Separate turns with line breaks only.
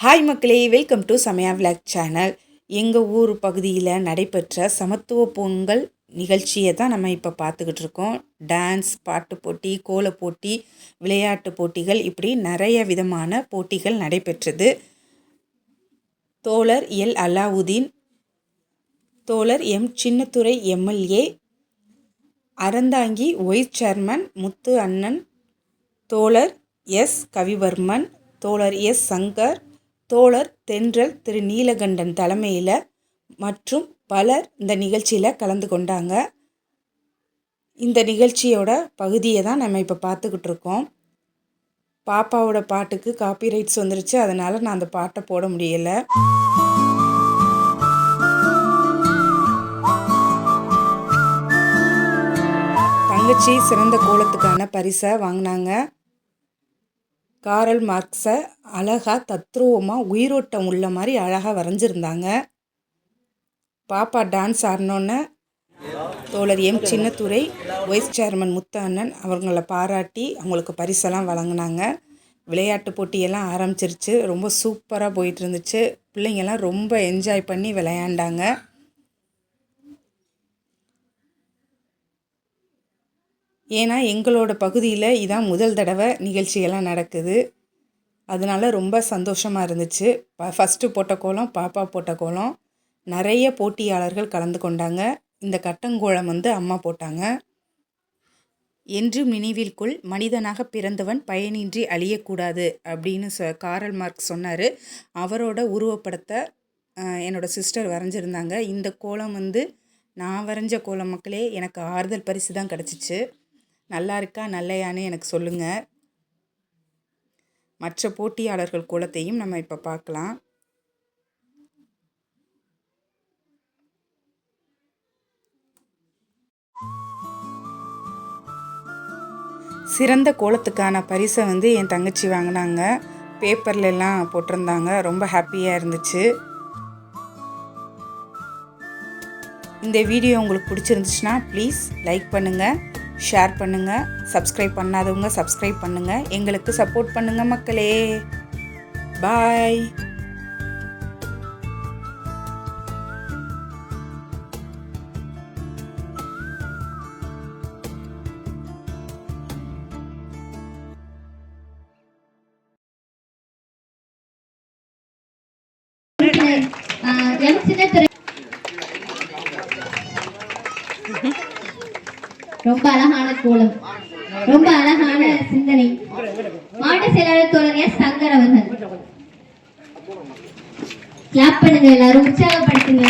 Hi மக்களே welcome to Samaya vlog channel எங்கள் ஊர் பகுதியில் நடைபெற்ற சமத்துவ பொங்கல் நிகழ்ச்சியை தான் நம்ம இப்போ பார்த்துக்கிட்டு இருக்கோம். டான்ஸ் பாட்டு போட்டி கோல போட்டி விளையாட்டு போட்டிகள் இப்படி நிறைய விதமான போட்டிகள் நடைபெற்றது. தோழர் எல். அலாவுதீன் தோழர் M. Chinnathurai MLA Aranthangi vice chairman Muthu அண்ணன் தோழர் எஸ். கவிவர்மன் தோழர் எஸ். சங்கர் தோழர் தென்றல் திரு நீலகண்டன் தலைமையில் மற்றும் பலர் இந்த நிகழ்ச்சியில் கலந்து கொண்டாங்க. இந்த நிகழ்ச்சியோட பகுதியை தான் நம்ம இப்போ பார்த்துக்கிட்டு இருக்கோம். பாப்பாவோட பாட்டுக்கு காப்பிரைட்ஸ் வந்துருச்சு. அதனால் நான் அந்த பாட்டை போட முடியலை. தங்கச்சி சிறந்த கோலத்துக்கான பரிசை வாங்கினாங்க. காரல் மார்க்ஸை அழகாக தத்ரூபமாக உயிரோட்டம் உள்ள மாதிரி அழகாக வரைஞ்சிருந்தாங்க. பாப்பா டான்ஸ் ஆடினோன்னே தோழர் எம். சின்னத்துறை வைஸ் சேர்மன் முத்த அண்ணன் அவங்கள பாராட்டி அவங்களுக்கு பரிசெல்லாம் வழங்கினாங்க. விளையாட்டு போட்டியெல்லாம் ஆரம்பிச்சிருச்சு. ரொம்ப சூப்பராக போயிட்டு இருந்துச்சு. பிள்ளைங்கெல்லாம் ரொம்ப என்ஜாய் பண்ணி விளையாண்டாங்க. ஏன்னா எங்களோட பகுதியில் இதான் முதல் தடவை நிகழ்ச்சியெல்லாம் நடக்குது. அதனால ரொம்ப சந்தோஷமாக இருந்துச்சு. ப ஃபஸ்ட்டு போட்ட கோலம் பாப்பா போட்ட கோலம். நிறைய போட்டியாளர்கள் கலந்து கொண்டாங்க. இந்த கட்டங்கோலம் வந்து அம்மா போட்டாங்க. என்று நினைவிற்குள் மனிதனாக பிறந்தவன் பயனின்றி அழியக்கூடாது அப்படின்னு சொ காரல் மார்க் சொன்னார். அவரோட உருவப்படத்தை என்னோடய சிஸ்டர் வரைஞ்சிருந்தாங்க. இந்த கோலம் வந்து நான் வரைஞ்ச கோலம் மக்களே எனக்கு ஆறுதல் பரிசு தான் கிடச்சிச்சு. நல்லா இருக்கா நல்லையான்னு எனக்கு சொல்லுங்கள் மற்ற போட்டியாளர்கள் கோலத்தையும் நம்ம இப்போ பார்க்கலாம். சிறந்த கோலத்துக்கான பரிசை வந்து என் தங்கச்சி வாங்கினாங்க. பேப்பர்லெல்லாம் போட்டிருந்தாங்க. ரொம்ப ஹாப்பியாக இருந்துச்சு. இந்த வீடியோ உங்களுக்கு பிடிச்சிருந்துச்சுன்னா ப்ளீஸ் லைக் பண்ணுங்கள் ஷேர் பண்ணுங்கள் சப்ஸ்கிரைப் பண்ணாதவங்க சப்ஸ்கிரைப் பண்ணுங்கள் எங்களுக்கு சப்போர்ட் பண்ணுங்கள் மக்களே. பாய்
எம் ரொம்ப அழகான கோலம். ரொம்ப அழகான சிந்தனை. மாவட்ட செயலாளர் தோழர் எஸ் சங்கர் அவர்கள் கிளாப் பண்ணுங்க எல்லாரும். உற்சாகப்படுத்துங்க.